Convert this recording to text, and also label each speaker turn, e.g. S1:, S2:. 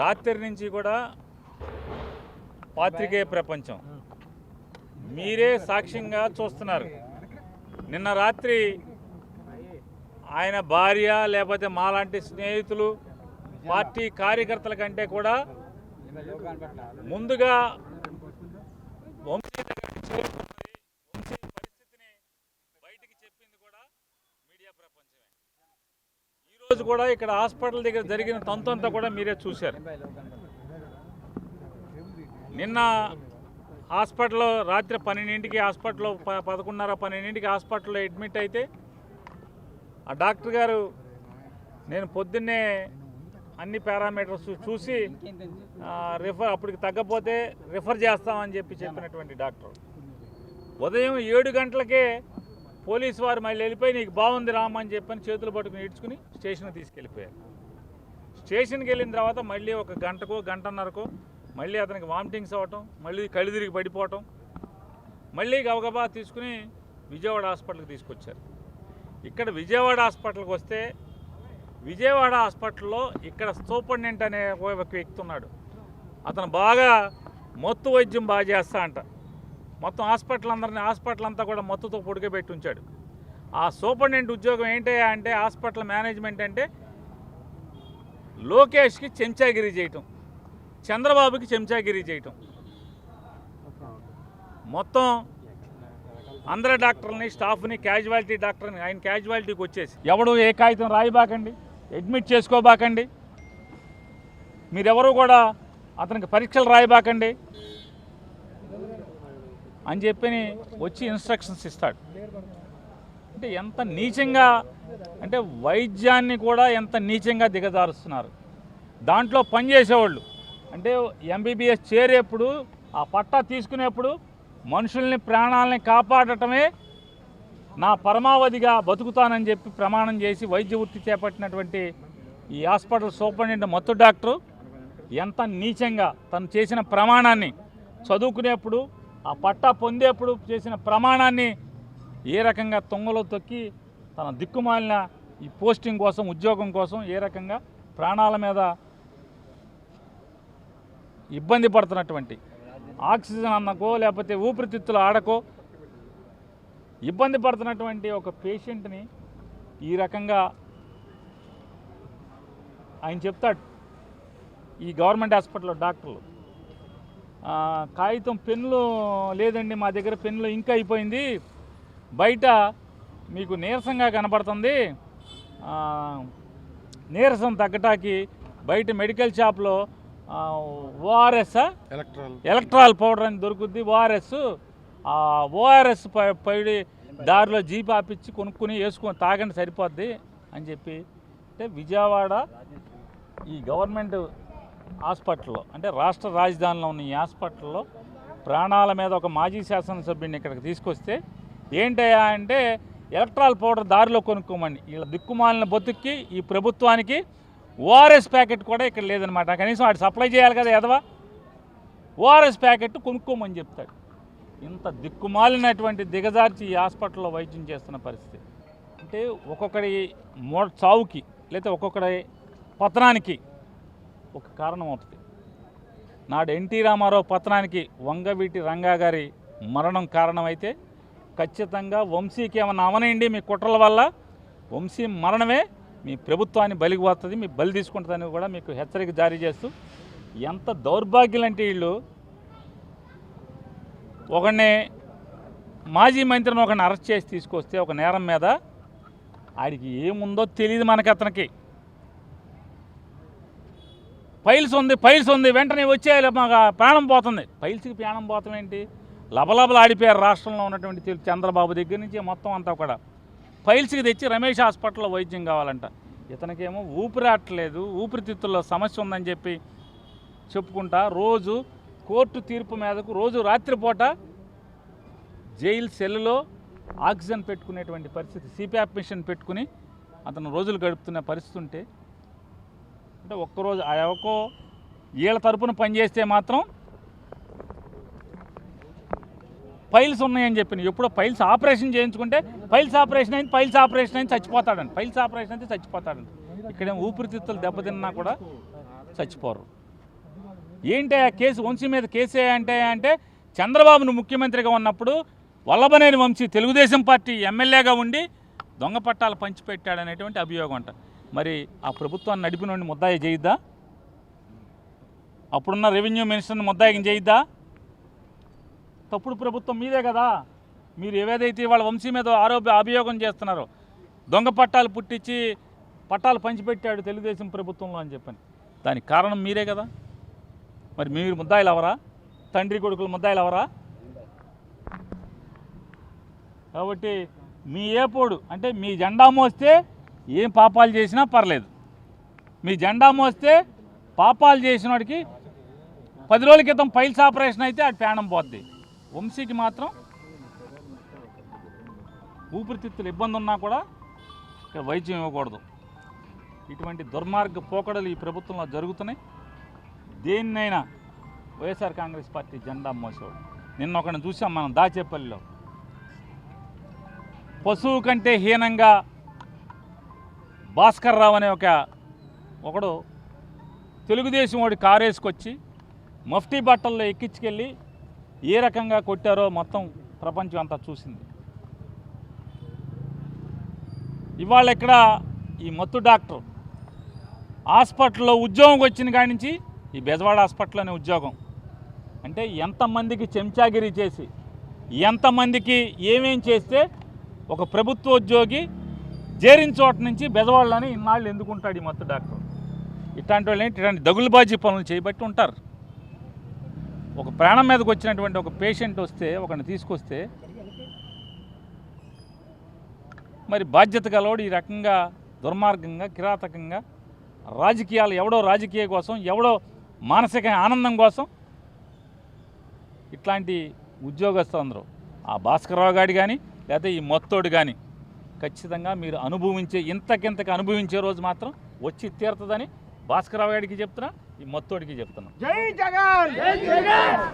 S1: రాత్రి నుంచి కూడా పాత్రికేయ ప్రపంచం. మీరే సాక్ష్యంగా చూస్తున్నారు. నిన్న రాత్రి ఆయన భార్య లేకపోతే మాలాంటి స్నేహితులు పార్టీ కార్యకర్తల కంటే కూడా ముందుగా వంశీ ఈరోజు కూడా ఇక్కడ హాస్పిటల్ దగ్గర జరిగిన తంతంతా కూడా మీరే చూశారు. నిన్న హాస్పిటల్లో రాత్రి పన్నెండింటికి హాస్పిటల్లో ప పదకొండున్నర పన్నెండింటికి హాస్పిటల్లో అడ్మిట్ అయితే ఆ డాక్టర్ గారు నేను పొద్దున్నే అన్ని పారామీటర్స్ చూసి రిఫర్ అప్పటికి తగ్గపోతే రిఫర్ చేస్తామని చెప్పి చెప్పినటువంటి డాక్టర్. ఉదయం ఏడు గంటలకే పోలీసు వారు మళ్ళీ వెళ్ళిపోయి నీకు బాగుంది రామని అని చెప్పని చేతులు పట్టుకుని ఇడ్చుకుని స్టేషన్కి తీసుకెళ్ళిపోయారు. స్టేషన్కి వెళ్ళిన తర్వాత మళ్ళీ ఒక గంటకో గంటన్నరకో మళ్ళీ అతనికి వామిటింగ్స్ అవ్వటం మళ్ళీ కళ్ళు తిరిగి పడిపోవటం మళ్ళీ గబగబా తీసుకుని విజయవాడ హాస్పిటల్కి తీసుకొచ్చారు. ఇక్కడ విజయవాడ హాస్పిటల్కి వస్తే విజయవాడ హాస్పిటల్లో ఇక్కడ సూపరింటెండెంట్ అనే ఒక వ్యక్తి ఉన్నాడు. అతను బాగా మత్తు వైద్యం బాగా చేస్తా అంట. మొత్తం హాస్పిటల్ అందరిని హాస్పిటల్ అంతా కూడా మత్తుతో పొడిగబెట్టి ఉంచాడు. ఆ సూపరింటెండెంట్ ఉద్యోగం ఏంటయ్యా అంటే హాస్పిటల్ మేనేజ్మెంట్ అంటే లోకేష్కి చెంచాగిరి చేయటం చంద్రబాబుకి చెంచాగిరి చేయటం. మొత్తం అందరి డాక్టర్ని స్టాఫ్ని క్యాజువాలిటీ డాక్టర్ని ఆయన క్యాజువాలిటీకి వచ్చేసి. ఎవడు ఏ కాగితం రాయిబాకండి? అడ్మిట్ చేసుకోబాకండి? మీరెవరు కూడా అతనికి పరీక్షలు రాయిబాకండి? అని చెప్పి వచ్చి ఇన్స్ట్రక్షన్స్ ఇస్తాడు. అంటే ఎంత నీచంగా అంటే వైద్యాన్ని కూడా ఎంత నీచంగా దిగజారుస్తున్నారు. దాంట్లో పనిచేసేవాళ్ళు అంటే ఎంబీబీఎస్ చేరేప్పుడు ఆ పట్టా తీసుకునేప్పుడు మనుషుల్ని ప్రాణాలని కాపాడటమే నా పరమావధిగా బతుకుతానని చెప్పి ప్రమాణం చేసి వైద్య వృత్తి చేపట్టినటువంటి ఈ హాస్పిటల్ సూపరింటెండెంట్ మత్తు డాక్టరు ఎంత నీచంగా తను చేసిన ప్రమాణాన్ని చదువుకునేప్పుడు ఆ పట్టా పొందేప్పుడు చేసిన ప్రమాణాన్ని ఏ రకంగా తొంగలో తొక్కి తన దిక్కుమాలిన ఈ పోస్టింగ్ కోసం ఉద్యోగం కోసం ఏ రకంగా ప్రాణాల మీద ఇబ్బంది పడుతున్నటువంటి ఆక్సిజన్ అన్నకో లేకపోతే ఊపిరితిత్తులు ఆడకో ఇబ్బంది పడుతున్నటువంటి ఒక పేషెంట్ని ఈ రకంగా ఆయన చెప్తాడు. ఈ గవర్నమెంట్ హాస్పిటల్లో డాక్టర్లు కాగితం పెన్నులు లేదండి మా దగ్గర పెన్నులు ఇంకా అయిపోయింది. బయట మీకు నీరసంగా కనపడుతుంది. నీరసం తగ్గటానికి బయట మెడికల్ షాప్లో ఓఆర్ఎస్
S2: ఎలక్ట్రాల్.
S1: ఎలక్ట్రాల్ పౌడర్ అని దొరుకుద్ది ఓఆర్ఎస్. ఆ ఓఆర్ఎస్ పైడి దారిలో జీప్ ఆపిచ్చి కొనుక్కుని వేసుకొని తాగండి సరిపోద్ది అని చెప్పి. అంటే విజయవాడ ఈ గవర్నమెంట్ హాస్పిటల్లో అంటే రాష్ట్ర రాజధానిలో ఉన్న ఈ హాస్పిటల్లో ప్రాణాల మీద ఒక మాజీ శాసనసభ్యుడిని ఇక్కడికి తీసుకొస్తే ఏంటయ్యా అంటే ఎలక్ట్రాల్ పౌడర్ దారిలో కొనుక్కోమని ఇలా దిక్కుమాలిన బతుక్కి ఈ ప్రభుత్వానికి ఓఆర్ఎస్ ప్యాకెట్ కూడా ఇక్కడ లేదనమాట కనీసం వాటి సప్లై చేయాలి కదా ఎదవా ఓఆర్ఎస్ ప్యాకెట్ కొనుక్కోమని చెప్తాడు. ఇంత దిక్కుమాలినటువంటి దిగజార్చి ఈ హాస్పిటల్లో వైద్యం చేస్తున్న పరిస్థితి. అంటే ఒక్కొక్కడి మో చావుకి లేకపోతే ఒక్కొక్కడి పతనానికి ఒక కారణం అవుతుంది. నాడు ఎన్టీ రామారావు పతనానికి వంగవీటి రంగా గారి మరణం కారణమైతే ఖచ్చితంగా వంశీకి ఏమన్నా అవనండి మీ కుట్రల వల్ల? వంశీ మరణమే మీ ప్రభుత్వాన్ని బలిగిపోతుంది మీ బలి తీసుకుంటుందని కూడా మీకు హెచ్చరిక జారీ చేస్తూ ఎంత దౌర్భాగ్యులంటే వీళ్ళు. ఒకడిని మాజీ మంత్రిని ఒకరిని అరెస్ట్ చేసి తీసుకొస్తే ఒక నేరం మీద ఆడికి ఏముందో తెలియదు మనకి అతనికి. పైల్స్ ఉంది పైల్స్ ఉంది వెంటనే వచ్చే మాకు ప్రాణం పోతుంది. పైల్స్కి ప్రాణం పోతాం ఏంటి? లబలబలు ఆడిపోయారు రాష్ట్రంలో ఉన్నటువంటి చంద్రబాబు దగ్గర నుంచి మొత్తం అంతా కూడా. పైల్స్కి తెచ్చి రమేష్ హాస్పిటల్లో వైద్యం కావాలంట. ఇతనికేమో ఊపిరాట్లేదు ఊపిరితిత్తుల్లో సమస్య ఉందని చెప్పి చెప్పుకుంటా రోజు కోర్టు తీర్పు మీదకు రోజు రాత్రిపూట జైలు సెల్లులో ఆక్సిజన్ పెట్టుకునేటువంటి పరిస్థితి సిపిఆప్ మిషన్ పెట్టుకుని అతను రోజులు గడుపుతున్న పరిస్థితి ఉంటే అంటే ఒక్కరోజు ఆ ఎవకో వీళ్ళ తరపున పనిచేస్తే మాత్రం పైల్స్ ఉన్నాయని చెప్పిన ఎప్పుడో పైల్స్ ఆపరేషన్ చేయించుకుంటే పైల్స్ ఆపరేషన్ అయింది పైల్స్ ఆపరేషన్ అయింది చచ్చిపోతాడండి పైల్స్ ఆపరేషన్ అయితే చచ్చిపోతాడండి ఇక్కడేం ఊపిరితిత్తులు దెబ్బతిన్నా కూడా చచ్చిపోరు. ఏంటి ఆ కేసు? వంశీ మీద కేసు అంటే అంటే చంద్రబాబును ముఖ్యమంత్రిగా ఉన్నప్పుడు వల్లభనేని వంశీ తెలుగుదేశం పార్టీ ఎమ్మెల్యేగా ఉండి దొంగ పట్టాలు పంచిపెట్టాడనేటువంటి అభియోగం అంట. మరి ఆ ప్రభుత్వాన్ని నడిపినోడిని ముద్దాయి చేయిద్దా అప్పుడున్న రెవెన్యూ మినిస్టర్ని ముద్దాయికం చేయిద్దా తప్పుడు ప్రభుత్వం మీదే కదా. మీరు ఏవేదైతే వాళ్ళ వంశీ మీద ఆరోప అభియోగం చేస్తున్నారో దొంగ పట్టాలు పుట్టించి పట్టాలు పంచిపెట్టాడు తెలుగుదేశం ప్రభుత్వంలో అని చెప్పని. దానికి కారణం మీరే కదా. మరి మీరు ముద్దాయిలు అవరా తండ్రి కొడుకులు ముద్దాయిలు అవరా కాబట్టి మీ ఏపోడు అంటే మీ జెండా మోస్తే ఏం పాపాలు చేసినా పర్లేదు. మీ జెండా మోస్తే పాపాలు చేసినోడికి పది రోజుల క్రితం పైల్స్ ఆపరేషన్ అయితే అది ప్రాణం పోద్ది. వంశీకి మాత్రం ఊపిరితిత్తులు ఇబ్బంది ఉన్నా కూడా ఇక్కడ వైద్యం ఇవ్వకూడదు. ఇటువంటి దుర్మార్గ పోకడలు ఈ ప్రభుత్వంలో జరుగుతున్నాయి. దేన్నైనా వైఎస్ఆర్ కాంగ్రెస్ పార్టీ జెండా మోసేవాడు. నిన్న ఒకరిని చూసాం మనం దాచేపల్లిలో. పశువు కంటే హీనంగా భాస్కర్ రావు అనే ఒక ఒకడు తెలుగుదేశం వాడి కారేసుకొచ్చి మఫ్టీ బట్టల్లో ఎక్కించుకెళ్ళి ఏ రకంగా కొట్టారో మొత్తం ప్రపంచం అంతా చూసింది. ఇవాళ ఇక్కడ ఈ మత్తు డాక్టర్ హాస్పిటల్లో ఉద్యోగం వచ్చిన కాడి నుంచి ఈ బెజవాడ హాస్పిటల్లోనే ఉద్యోగం. అంటే ఎంతమందికి చెంచాగిరి చేసి ఎంతమందికి ఏమేం చేస్తే ఒక ప్రభుత్వ ఉద్యోగి చేరిన చోట నుంచి బెదవాళ్ళని ఇన్నాళ్ళు ఎందుకుంటాడు ఈ మత్తు డాక్టర్? ఇట్లాంటి వాళ్ళు ఏంటి ఇట్లాంటి దగులుబాజీ పనులు చేయబట్టి ఉంటారు. ఒక ప్రాణం మీదకి వచ్చినటువంటి ఒక పేషెంట్ వస్తే ఒకరిని తీసుకొస్తే మరి బాధ్యత గలవాడు ఈ రకంగా దుర్మార్గంగా కిరాతకంగా రాజకీయాలు ఎవడో రాజకీయ కోసం ఎవడో మానసిక ఆనందం కోసం ఇట్లాంటి ఉద్యోగస్తులందరూ ఆ భాస్కరరావు గాడి కానీ లేకపోతే ఈ మొత్తోడు కానీ ఖచ్చితంగా మీరు అనుభవించే ఇంతకింతకి అనుభవించే రోజు మాత్రం వచ్చి తీరుతుందని భాస్కరరావు గారికి చెప్తున్నా ఈ మొత్తోడికి చెప్తున్నా.
S2: జై జగన్!